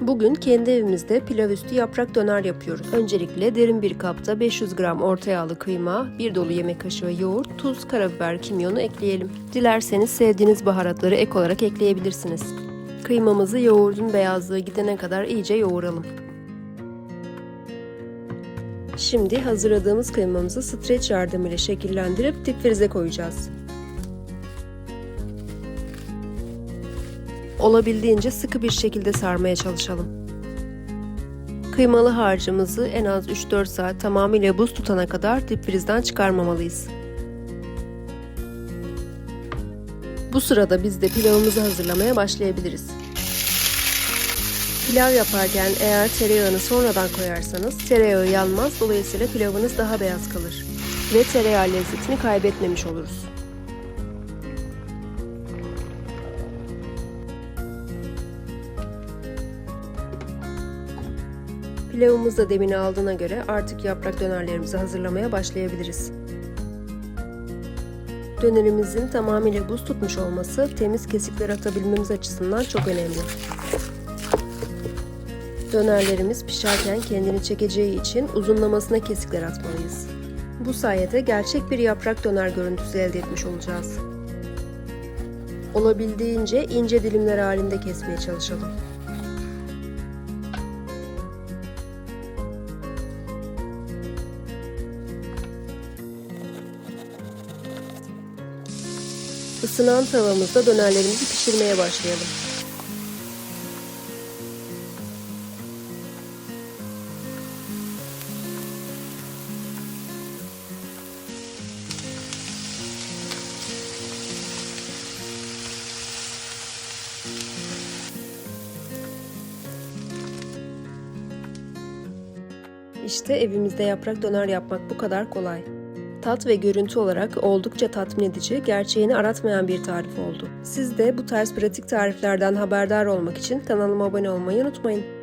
Bugün kendi evimizde pilav üstü yaprak döner yapıyoruz. Öncelikle derin bir kapta 500 gram orta yağlı kıyma, 1 dolu yemek kaşığı yoğurt, tuz, karabiber, kimyonu ekleyelim. Dilerseniz sevdiğiniz baharatları ek olarak ekleyebilirsiniz. Kıymamızı yoğurdun beyazlığı gidene kadar iyice yoğuralım. Şimdi hazırladığımız kıymamızı streç yardımıyla şekillendirip dip frize koyacağız. Olabildiğince sıkı bir şekilde sarmaya çalışalım. Kıymalı harcımızı en az 3-4 saat tamamıyla buz tutana kadar dip frizden çıkarmamalıyız. Bu sırada biz de pilavımızı hazırlamaya başlayabiliriz. Pilav yaparken eğer tereyağını sonradan koyarsanız tereyağı yanmaz dolayısıyla pilavınız daha beyaz kalır ve tereyağı lezzetini kaybetmemiş oluruz. Pilavımız da demini aldığına göre artık yaprak dönerlerimizi hazırlamaya başlayabiliriz. Dönerimizin tamamıyla buz tutmuş olması temiz kesikler atabilmemiz açısından çok önemli. Dönerlerimiz pişerken kendini çekeceği için uzunlamasına kesikler atmalıyız. Bu sayede gerçek bir yaprak döner görüntüsü elde etmiş olacağız. Olabildiğince ince dilimler halinde kesmeye çalışalım. Isınan tavamızda dönerlerimizi pişirmeye başlayalım. İşte evimizde yaprak döner yapmak bu kadar kolay. Tat ve görüntü olarak oldukça tatmin edici, gerçeğini aratmayan bir tarif oldu. Siz de bu tarz pratik tariflerden haberdar olmak için kanalıma abone olmayı unutmayın.